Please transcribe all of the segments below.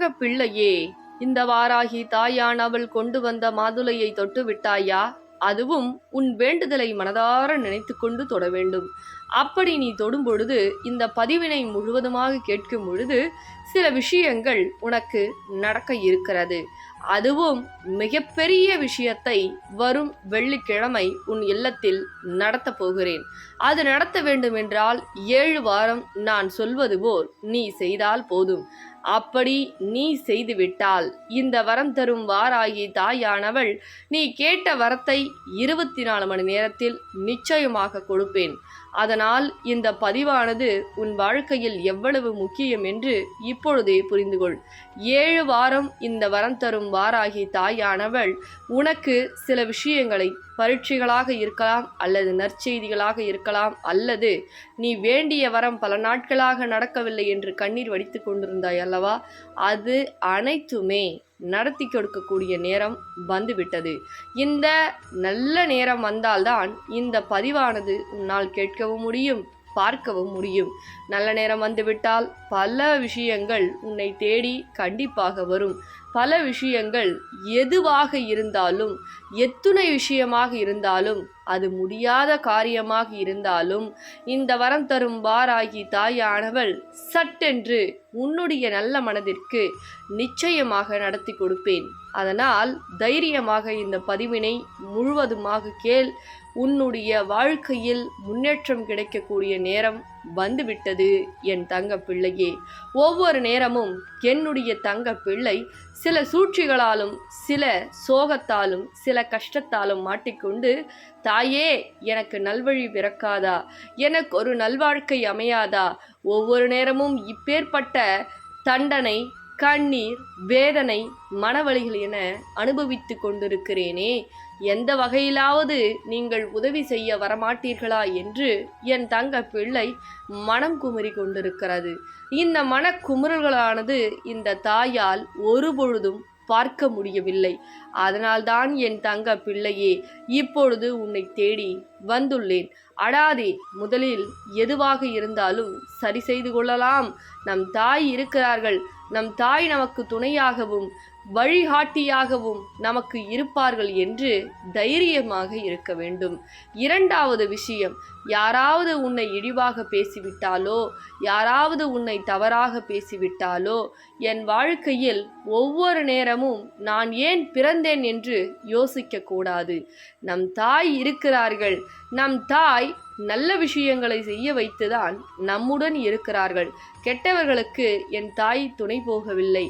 தங்க பிள்ளையே இந்த வாராகி தாயானவள் கொண்டு வந்த மாதுளையை தொட்டு விட்டாயா? அதுவும் உன் வேண்டுதலை மனதார நினைத்து கொண்டு தொட வேண்டும். அப்படி நீ தொடும் பொழுது இந்த பதிவினை முழுவதுமாக கேட்கும் பொழுது சில விஷயங்கள் உனக்கு நடக்க இருக்கிறது. அதுவும் மிகப்பெரிய விஷயத்தை வரும் வெள்ளிக்கிழமை உன் இல்லத்தில் நடத்தப் போகிறேன். அது நடத்த வேண்டுமென்றால் ஏழு வாரம் நான் சொல்வது போல் நீ செய்தால் போதும். அப்படி நீ செய்துவிட்டால் இந்த வரம் தரும் வாராகி தாயானவள் நீ கேட்ட வரத்தை இருபத்தி நாலு மணி நேரத்தில் நிச்சயமாக கொடுப்பேன். அதனால் இந்த பதிவானது உன் வாழ்க்கையில் எவ்வளவு முக்கியம் என்று இப்பொழுதே புரிந்துகொள். ஏழு வாரம் இந்த வரம் தரும் வாராகி தாயானவள் உனக்கு சில விஷயங்களை பரீட்சைகளாக இருக்கலாம் அல்லது நற்செய்திகளாக இருக்கலாம் அல்லது நீ வேண்டிய வரம் பல நாட்களாக நடக்கவில்லை என்று கண்ணீர் வடித்து கொண்டிருந்தாய் அல்லவா? அது அனைத்துமே. நடத்தி கொடுக்கக்கூடிய நேரம் வந்துவிட்டது. இந்த நல்ல நேரம் வந்தால்தான் இந்த பதிவானது உன்னால் கேட்கவும் முடியும். பார்க்கவும் முடியும். நல்ல நேரம் வந்துவிட்டால் பல விஷயங்கள் உன்னை தேடி கண்டிப்பாக வரும். பல விஷயங்கள் எதுவாக இருந்தாலும் எத்துணை விஷயமாக இருந்தாலும் அது முடியாத காரியமாக இருந்தாலும் இந்த வரம் தரும் வாராகி தாயானவள் சட்டென்று உன்னுடைய நல்ல மனதிற்கு நிச்சயமாக நடத்தி கொடுப்பேன். அதனால் தைரியமாக இந்த பதிவினை முழுவதுமாக கேள். உன்னுடைய வாழ்க்கையில் முன்னேற்றம் கிடைக்கக்கூடிய நேரம் வந்துவிட்டது என் தங்க பிள்ளையே. ஒவ்வொரு நேரமும் என்னுடைய தங்க பிள்ளை சில சூழ்ச்சிகளாலும் சில சோகத்தாலும் சில கஷ்டத்தாலும் மாட்டிக்கொண்டு தாயே எனக்கு நல்வழி பிறக்காதா? எனக்கு ஒரு நல்வாழ்க்கை அமையாதா? ஒவ்வொரு நேரமும் இப்பேற்பட்ட தண்டனை கண்ணீர் வேதனை மனவழிகள் என அனுபவித்து கொண்டிருக்கிறேனே. எந்த வகையிலாவது நீங்கள் உதவி செய்ய வரமாட்டீர்களா என்று என் தங்க பிள்ளை மனம் குமரி கொண்டிருக்கிறது. இந்த மனக்குமுறல்களானது இந்த தாயால் ஒருபொழுதும் பார்க்க முடியவில்லை. அதனால்தான் என் தங்க பிள்ளையே இப்பொழுது உன்னை தேடி வந்துள்ளேன். அடாதே முதலில் எதுவாக இருந்தாலும் சரி செய்து கொள்ளலாம். நம் தாய் இருக்கிறார்கள். நம் தாய் நமக்கு துணையாகவும் வழிகாட்டியாகவும் நமக்கு இருப்பார்கள் என்று தைரியமாக இருக்க வேண்டும். இரண்டாவது விஷயம் யாராவது உன்னை இழிவாக பேசிவிட்டாலோ யாராவது உன்னை தவறாக பேசிவிட்டாலோ என் வாழ்க்கையில் ஒவ்வொரு நேரமும் நான் ஏன் பிறந்தேன் என்று யோசிக்கக்கூடாது. நம் தாய் இருக்கிறார்கள். நம் தாய் நல்ல விஷயங்களை செய்ய வைத்துதான் நம்முடன் இருக்கிறார்கள். கெட்டவர்களுக்கு என் தாய் துணை போகவில்லை.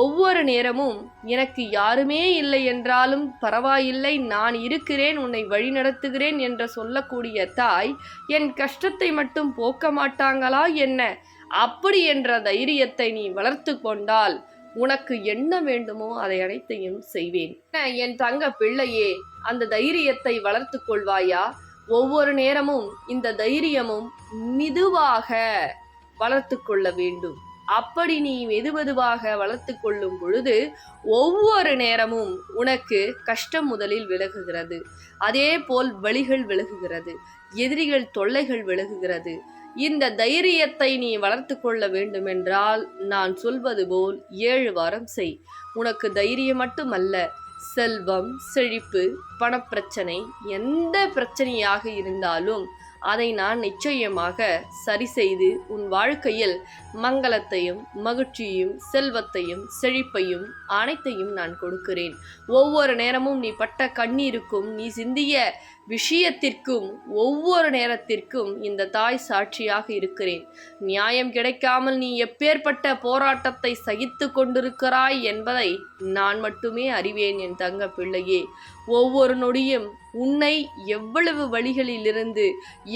ஒவ்வொரு நேரமும் எனக்கு யாருமே இல்லை என்றாலும் பரவாயில்லை நான் இருக்கிறேன் உன்னை வழிநடத்துகிறேன் என்று சொல்லக்கூடிய தாய் என் கஷ்டத்தை மட்டும் போக்க மாட்டாங்களா என்ன? அப்படி என்ற தைரியத்தை நீ வளர்த்து கொண்டால் உனக்கு என்ன வேண்டுமோ அதை அனைத்தையும் செய்வேன். என் தங்க பிள்ளையே அந்த தைரியத்தை வளர்த்து கொள்வாயா? ஒவ்வொரு நேரமும் இந்த தைரியமும் மெதுவாக வளர்த்து கொள்ள வேண்டும். அப்படி நீ மெதுமெதுவாக வளர்த்து கொள்ளும் பொழுது ஒவ்வொரு நேரமும் உனக்கு கஷ்டம் முதலில் விலகுகிறது. அதே போல் வழிகள் விலகுகிறது எதிரிகள் தொல்லைகள் விலகுகிறது. இந்த தைரியத்தை நீ வளர்த்து கொள்ள வேண்டுமென்றால் நான் சொல்வது போல் ஏழு வாரம் செய். உனக்கு தைரியம் மட்டுமல்ல செல்வம் செழிப்பு பணப்பிரச்சனை எந்த பிரச்சனையாக இருந்தாலும் அதை நான் நிச்சயமாக சரி செய்து உன் வாழ்க்கையில் மங்களத்தையும் மகிழ்ச்சியையும் செல்வத்தையும் செழிப்பையும் அனைத்தையும் நான் கொடுக்கிறேன். ஒவ்வொரு நேரமும் நீ பட்ட கண்ணீருக்கும் நீ சிந்திய விஷயத்திற்கும் ஒவ்வொரு நேரத்திற்கும் இந்த தாய் சாட்சியாக இருக்கிறேன். நியாயம் கிடைக்காமல் நீ எப்பேற்பட்ட போராட்டத்தை சகித்து கொண்டிருக்கிறாய் என்பதை நான் மட்டுமே அறிவேன் என் தங்க பிள்ளையே. ஒவ்வொரு நொடியும் உன்னை எவ்வளவு வழிகளிலிருந்து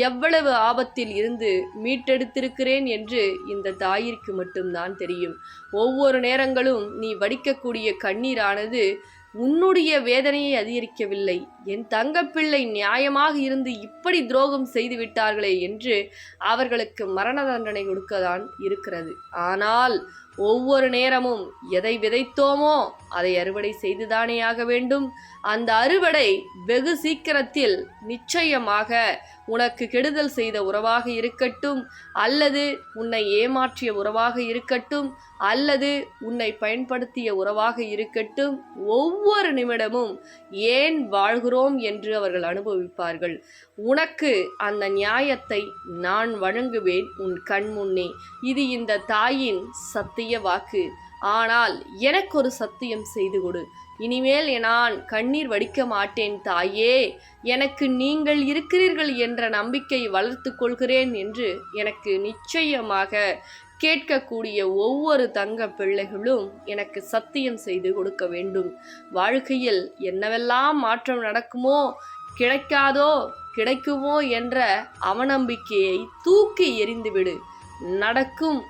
எவ்வளவு ஆபத்தில் இருந்து மீட்டெடுத்திருக்கிறேன் என்று இந்த தாயிற்கு மட்டும்தான் தெரியும். ஒவ்வொரு நேரங்களும் நீ வடிக்கக்கூடிய கண்ணீரானது உன்னுடைய வேதனையை அதிகரிக்கவில்லை. என் தங்கப்பிள்ளை நியாயமாக இருந்து இப்படி துரோகம் செய்து விட்டார்களே என்று அவர்களுக்கு மரண தண்டனை கொடுக்கதான் இருக்கிறது. ஆனால் ஒவ்வொரு நேரமும் எதை விதைத்தோமோ அதை அறுவடை செய்துதானே ஆக வேண்டும்? அந்த அறுவடை வெகு சீக்கிரத்தில் நிச்சயமாக உனக்கு கெடுதல் செய்த உறவாக இருக்கட்டும் அல்லது உன்னை ஏமாற்றிய உறவாக இருக்கட்டும் அல்லது உன்னை பயன்படுத்திய உறவாக இருக்கட்டும் ஒவ்வொரு நிமிடமும் ஏன் வாழ்கிறோம் என்று அவர்கள் அனுபவிப்பார்கள். உனக்கு அந்த நியாயத்தை நான் வழங்குவேன் உன் கண் முன்னே. இது இந்த தாயின் சத்திய வாக்கு. ஆனால் எனக்கு ஒரு சத்தியம் செய்து கொடு. இனிமேல் நான் கண்ணீர் வடிக்க மாட்டேன் தாயே. எனக்கு நீங்கள் இருக்கிறீர்கள் என்ற நம்பிக்கை வளர்த்து கொள்கிறேன் என்று எனக்கு நிச்சயமாக கேட்கக்கூடிய ஒவ்வொரு தங்க பிள்ளைகளும் எனக்கு சத்தியம் செய்து கொடுக்க வேண்டும். வாழ்க்கையில் என்னவெல்லாம் மாற்றம் நடக்குமோ கிடைக்காதோ கிடைக்குமோ என்ற அவநம்பிக்கையை தூக்கி எறிந்துவிடு. நடக்கும்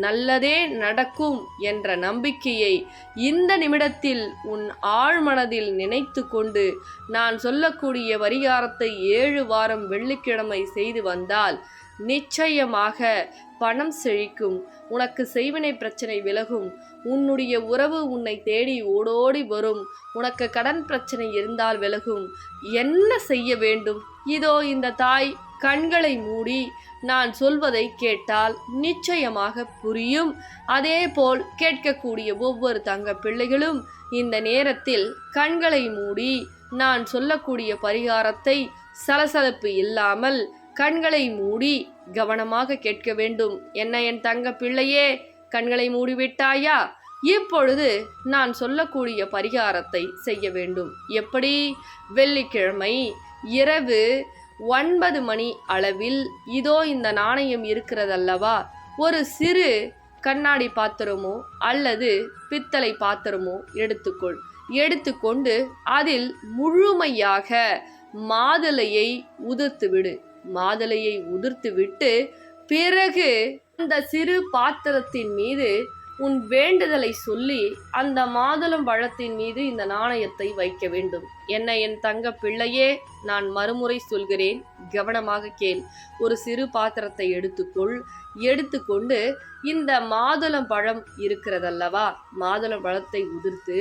நல்லதே நடக்கும் என்ற நம்பிக்கையை இந்த நிமிடத்தில் உன் ஆழ்மனதில் நினைத்து கொண்டு நான் சொல்லக்கூடிய பரிகாரத்தை ஏழு வாரம் வெள்ளிக்கிழமை செய்து வந்தால் நிச்சயமாக பணம் செழிக்கும். உனக்கு செய்வினை பிரச்சனை விலகும். உன்னுடைய உறவு உன்னை தேடி ஓடோடி வரும். உனக்கு கடன் பிரச்சனை இருந்தால் விலகும். என்ன செய்ய வேண்டும்? இதோ இந்த தாய் கண்களை மூடி நான் சொல்வதை கேட்டால் நிச்சயமாக புரியும். அதேபோல் கேட்கக்கூடிய ஒவ்வொரு தங்க பிள்ளைகளும் இந்த நேரத்தில் கண்களை மூடி நான் சொல்லக்கூடிய பரிகாரத்தை சலசலப்பு இல்லாமல் கண்களை மூடி கவனமாக கேட்க வேண்டும். என்ன என் தங்க பிள்ளையே கண்களை மூடிவிட்டாயா இப்பொழுது நான் சொல்லக்கூடிய பரிகாரத்தை செய்ய வேண்டும். எப்படி? வெள்ளிக்கிழமை இரவு ஒன்பது மணி அளவில் இதோ இந்த நாணயம் இருக்கிறதல்லவா? ஒரு சிறு கண்ணாடி பாத்திரமோ அல்லது பித்தளை பாத்திரமோ எடுத்துக்கொள். எடுத்துக்கொண்டு அதில் முழுமையாக மாதுளையை உதிர்த்து விடு மாதுளையை உதிர்த்து விட்டு பிறகு அந்த சிறு பாத்திரத்தின் மீது உன் வேண்டுதலை சொல்லி அந்த மாதுளம் பழத்தின் மீது இந்த நாணயத்தை வைக்க வேண்டும். என்ன என் தங்க பிள்ளையே நான் மறுமுறை சொல்கிறேன். கவனமாக கேள். ஒரு சிறு பாத்திரத்தை எடுத்துக்கொள். எடுத்துக்கொண்டு இந்த மாதுளம் பழம் இருக்கிறதல்லவா? மாதுளம் பழத்தை உதிர்த்து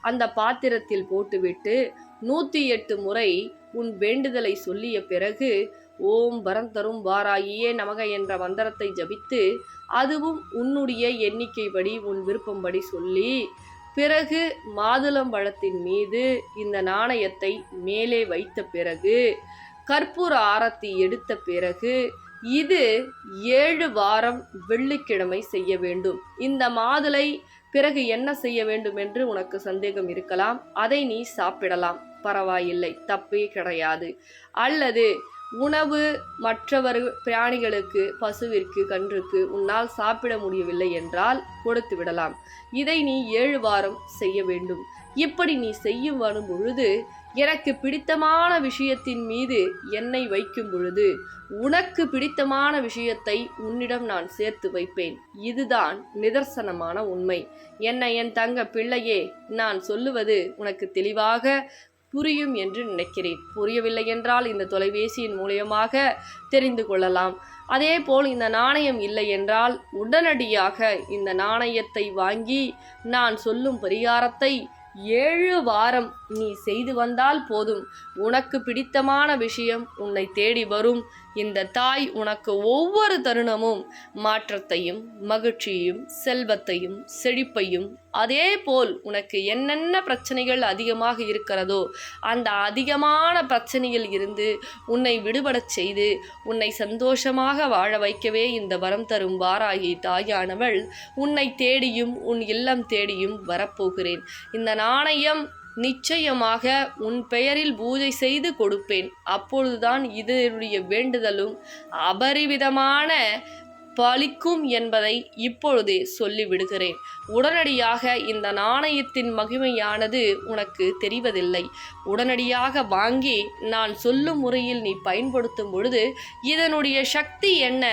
அந்த பாத்திரத்தில் போட்டுவிட்டு நூற்றி எட்டு முறை உன் வேண்டுதலை சொல்லிய பிறகு ஓம் வரம் தரும் வாராயே நமக என்ற மந்திரத்தை ஜபித்து அதுவும் உன்னுடைய எண்ணிக்கைப்படி உன் விருப்பம்படி சொல்லி பிறகு மாதுளம்பழத்தின் மீது இந்த நாணயத்தை மேலே வைத்த பிறகு கற்பூர ஆரத்தி எடுத்த பிறகு இது ஏழு வாரம் வெள்ளிக்கிழமை செய்ய வேண்டும். இந்த மாதுளை பிறகு என்ன செய்ய வேண்டும் என்று உனக்கு சந்தேகம் இருக்கலாம். அதை நீ சாப்பிடலாம். பரவாயில்லை. தப்பே கிடையாது. அல்லது உணவு மற்றவர் பிராணிகளுக்கு பசுவிற்கு கன்றுக்கு உன்னால் சாப்பிட முடியவில்லை என்றால் கொடுத்து விடலாம். இதை நீ ஏழு வாரம் செய்ய வேண்டும். இப்படி நீ செய்யும் வரும் பொழுது எனக்கு பிடித்தமான விஷயத்தின் மீது என்னை வைக்கும் பொழுது உனக்கு பிடித்தமான விஷயத்தை உன்னிடம் நான் சேர்த்து வைப்பேன். இதுதான் நிதர்சனமான உண்மை. என்னை என் தங்க பிள்ளையே நான் சொல்லுவது உனக்கு தெளிவாக புரியும் என்று நினைக்கிறேன். புரியவில்லை என்றால் இந்த தொலைபேசியின் மூலியமாக தெரிந்து கொள்ளலாம். அதேபோல் இந்த நாணயம் இல்லை என்றால் உடனடியாக இந்த நாணயத்தை வாங்கி நான் சொல்லும் பரிகாரத்தை ஏழு வாரம் நீ செய்து வந்தால் போதும். உனக்கு பிடித்தமான விஷயம் உன்னை தேடி வரும். இந்த தாய் உனக்கு ஒவ்வொரு தருணமும் மாற்றத்தையும் மகிழ்ச்சியையும் செல்வத்தையும் செழிப்பையும் அதே போல் உனக்கு என்னென்ன பிரச்சனைகள் அதிகமாக இருக்கிறதோ அந்த அதிகமான பிரச்சனையில் இருந்து உன்னை விடுபடச் செய்து உன்னை சந்தோஷமாக வாழ வைக்கவே இந்த வரம் தரும் வாராகி தாயானவள் உன்னை தேடியும் உன் இல்லம் தேடியும் வரப்போகிறேன். இந்த நாணயம் நிச்சயமாக உன் பெயரில் பூஜை செய்து கொடுப்பேன். அப்பொழுதுதான் இதனுடைய வேண்டுதலும் அபரிவிதமான பலிக்கும் என்பதை இப்பொழுதே சொல்லிவிடுகிறேன் உடனடியாக இந்த நாணயத்தின் மகிமையானது உனக்கு தெரிவதில்லை. உடனடியாக வாங்கி நான் சொல்லும் முறையில் நீ பயன்படுத்தும் பொழுது இதனுடைய சக்தி என்ன?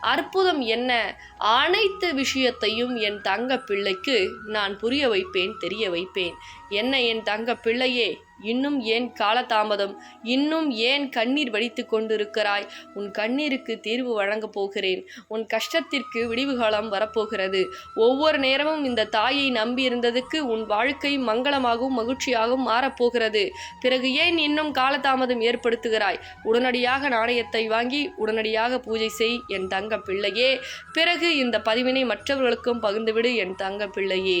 அற்புதம் என்ன? அனைத்து விஷயத்தையும் என் தங்க பிள்ளைக்கு நான் புரிய வைப்பேன் தெரிய வைப்பேன். என்ன என் தங்க பிள்ளையே? இன்னும் ஏன் காலதாமதம்? இன்னும் ஏன் கண்ணீர் வடித்து கொண்டிருக்கிறாய்? உன் கண்ணீருக்கு தீர்வு வழங்கப் போகிறேன். உன் கஷ்டத்திற்கு விடிவு காலம் வரப்போகிறது. ஒவ்வொரு நேரமும் இந்த தாயை நம்பி இருந்ததுக்கு உன் வாழ்க்கை மங்களமாகவும் மகிழ்ச்சியாகவும் மாறப்போகிறது பிறகு ஏன் இன்னும் காலதாமதம் ஏற்படுத்துகிறாய்? உடனடியாக நாணயத்தை வாங்கி உடனடியாக பூஜை செய் என் தங்க பிள்ளையே பிறகு இந்த பதிவினை மற்றவர்களுக்கும் பகிர்ந்துவிடு என் தங்க பிள்ளையே